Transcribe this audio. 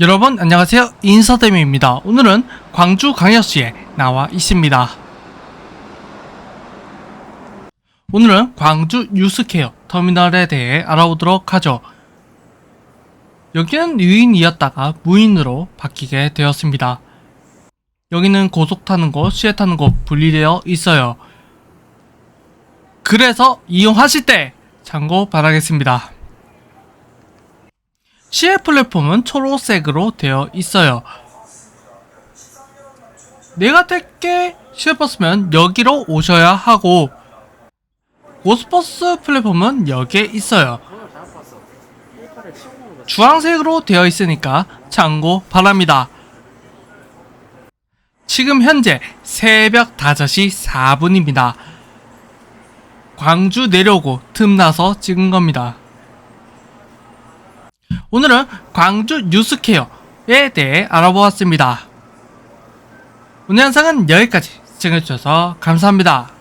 여러분 안녕하세요. 인서대미입니다. 오늘은 광주 광역시에 나와 있습니다. 오늘은 광주 유스케어 터미널에 대해 알아보도록 하죠. 여기는 유인이었다가 무인으로 바뀌게 되었습니다. 여기는 고속 타는 곳, 시외 타는 곳 분리되어 있어요. 그래서 이용하실 때 참고 바라겠습니다 시외 플랫폼은 초록색으로 되어 있어요. 내가 택게 시외버스면 여기로 오셔야 하고 고스버스 플랫폼은 여기에 있어요. 주황색으로 되어 있으니까 참고 바랍니다. 지금 현재 새벽 5시 4분입니다. 광주 내려오고 틈나서 찍은 겁니다. 오늘은 광주 뉴스케어에 대해 알아보았습니다. 오늘 영상은 여기까지 시청해주셔서 감사합니다.